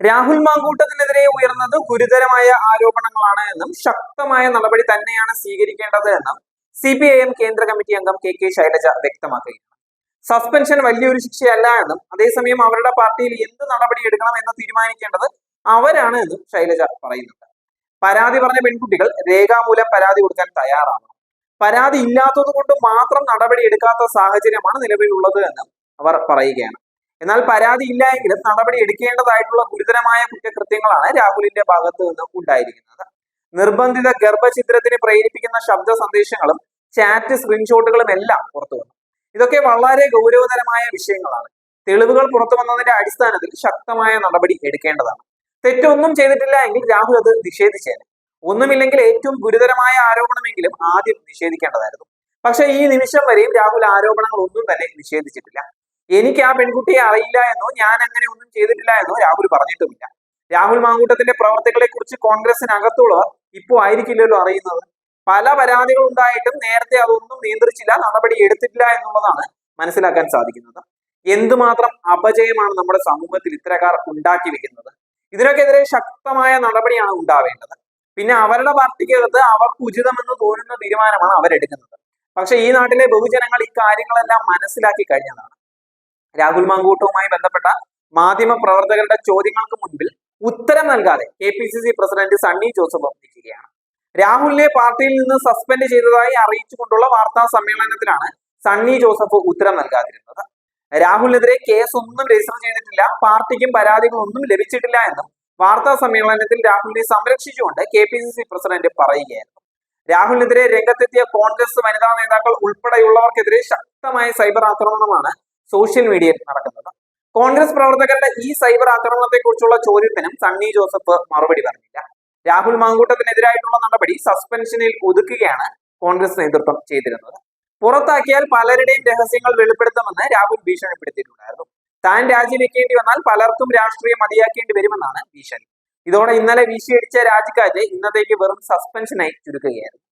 രാഹുൽ മാങ്കൂട്ടത്തിനെതിരെ ഉയർന്നത് ഗുരുതരമായ ആരോപണങ്ങളാണ് എന്നും ശക്തമായ നടപടി തന്നെയാണ് സ്വീകരിക്കേണ്ടത് എന്നും സി പി ഐ എം കേന്ദ്ര കമ്മിറ്റി അംഗം കെ കെ ശൈലജ വ്യക്തമാക്കുകയാണ്. സസ്പെൻഷൻ വലിയൊരു ശിക്ഷയല്ല എന്നും അതേസമയം അവരുടെ പാർട്ടിയിൽ എന്ത് നടപടി എടുക്കണം എന്ന് തീരുമാനിക്കേണ്ടത് അവരാണ് എന്നും ശൈലജ പറയുന്നുണ്ട്. പരാതി പറഞ്ഞ പെൺകുട്ടികൾ രേഖാമൂലം പരാതി കൊടുക്കാൻ തയ്യാറാണ്. പരാതി ഇല്ലാത്തത് കൊണ്ട് മാത്രം നടപടി എടുക്കാത്ത സാഹചര്യമാണ് നിലവിലുള്ളത് എന്നും അവർ പറയുകയാണ്. എന്നാൽ പരാതി ഇല്ല എങ്കിലും നടപടി എടുക്കേണ്ടതായിട്ടുള്ള ഗുരുതരമായ കുറ്റകൃത്യങ്ങളാണ് രാഹുലിന്റെ ഭാഗത്ത് നിന്ന് ഉണ്ടായിരിക്കുന്നത്. നിർബന്ധിത ഗർഭഛിദ്രത്തിന് പ്രേരിപ്പിക്കുന്ന ശബ്ദ സന്ദേശങ്ങളും ചാറ്റ് സ്ക്രീൻഷോട്ടുകളും എല്ലാം പുറത്തു വന്നു. ഇതൊക്കെ വളരെ ഗൗരവതരമായ വിഷയങ്ങളാണ്. തെളിവുകൾ പുറത്തു വന്നതിന്റെ അടിസ്ഥാനത്തിൽ ശക്തമായ നടപടി എടുക്കേണ്ടതാണ്. തെറ്റൊന്നും ചെയ്തിട്ടില്ല എങ്കിൽ രാഹുൽ അത് നിഷേധിച്ചേനെ. ഒന്നുമില്ലെങ്കിൽ ഏറ്റവും ഗുരുതരമായ ആരോപണമെങ്കിലും ആദ്യം നിഷേധിക്കേണ്ടതായിരുന്നു. പക്ഷെ ഈ നിമിഷം വരെയും രാഹുൽ ആരോപണങ്ങൾ ഒന്നും തന്നെ നിഷേധിച്ചിട്ടില്ല. എനിക്ക് ആ പെൺകുട്ടിയെ അറിയില്ല എന്നോ ഞാൻ അങ്ങനെ ഒന്നും ചെയ്തിട്ടില്ല എന്നോ രാഹുൽ പറഞ്ഞിട്ടുമില്ല. രാഹുൽ മാങ്കൂട്ടത്തിന്റെ പ്രവർത്തികളെ കുറിച്ച് കോൺഗ്രസിനകത്തുള്ളവർ ഇപ്പോ ആയിരിക്കില്ലല്ലോ അറിയുന്നത്. പല പരാതികൾ ഉണ്ടായിട്ടും നേരത്തെ അതൊന്നും നിയന്ത്രിച്ചില്ല നടപടി എടുത്തിട്ടില്ല എന്നുള്ളതാണ് മനസ്സിലാക്കാൻ സാധിക്കുന്നത്. എന്തുമാത്രം അപജയമാണ് നമ്മുടെ സമൂഹത്തിൽ ഇത്തരക്കാർ ഉണ്ടാക്കി വെക്കുന്നത്. ഇതിനൊക്കെതിരെ ശക്തമായ നടപടിയാണ് ഉണ്ടാവേണ്ടത്. പിന്നെ അവരുടെ പാർട്ടിക്കകത്ത് അവർക്ക് ഉചിതമെന്ന് തോന്നുന്ന തീരുമാനമാണ് അവരെടുക്കുന്നത്. പക്ഷെ ഈ നാട്ടിലെ ബഹുജനങ്ങൾ ഈ കാര്യങ്ങളെല്ലാം മനസ്സിലാക്കി കഴിഞ്ഞതാണ്. രാഹുൽ മാങ്കൂട്ടവുമായി ബന്ധപ്പെട്ട മാധ്യമ പ്രവർത്തകരുടെ ചോദ്യങ്ങൾക്ക് മുൻപിൽ ഉത്തരം നൽകാതെ K P C C president Sunny Joseph നിൽക്കുകയാണ് രാഹുലിനെ പാർട്ടിയിൽ നിന്ന് സസ്പെൻഡ് ചെയ്തതായി അറിയിച്ചുകൊണ്ടുള്ള വാർത്താ സമ്മേളനത്തിലാണ് സണ്ണി ജോസഫ് ഉത്തരം നൽകാതിരുന്നത്. രാഹുലിനെതിരെ കേസ് ഒന്നും രജിസ്റ്റർ ചെയ്തിട്ടില്ല പാർട്ടിക്കും പരാതികളൊന്നും ലഭിച്ചിട്ടില്ല എന്നും വാർത്താ സമ്മേളനത്തിൽ രാഹുലിനെ സംരക്ഷിച്ചുകൊണ്ട് K P C C president പറയുകയായിരുന്നു. രാഹുലിനെതിരെ രംഗത്തെത്തിയ കോൺഗ്രസ് വനിതാ നേതാക്കൾ ഉൾപ്പെടെയുള്ളവർക്കെതിരെ ശക്തമായ സൈബർ ആക്രമണമാണ് സോഷ്യൽ മീഡിയയിൽ നടക്കുന്നത്. കോൺഗ്രസ് പ്രവർത്തകരുടെ ഈ സൈബർ ആക്രമണത്തെക്കുറിച്ചുള്ള ചോദ്യത്തിനും സണ്ണി ജോസഫ് മറുപടി പറഞ്ഞില്ല. രാഹുൽ മാങ്കൂട്ടത്തിനെതിരായിട്ടുള്ള നടപടി സസ്പെൻഷനിൽ ഒതുക്കുകയാണ് കോൺഗ്രസ് നേതൃത്വം ചെയ്തിരുന്നത്. പുറത്താക്കിയാൽ പലരുടെയും രഹസ്യങ്ങൾ വെളിപ്പെടുത്തുമെന്ന് രാഹുൽ ഭീഷണിപ്പെടുത്തിയിട്ടുണ്ടായിരുന്നു. താൻ രാജിവെക്കേണ്ടി വന്നാൽ പലർക്കും രാഷ്ട്രീയം മതിയാക്കേണ്ടി വരുമെന്നാണ് ഭീഷണി. ഇതോടെ ഇന്നലെ വീശിയടിച്ച രാജിക്കാറ്റ് ഇന്നത്തേക്ക് വെറും സസ്പെൻഷനായി ചുരുക്കുകയായിരുന്നു.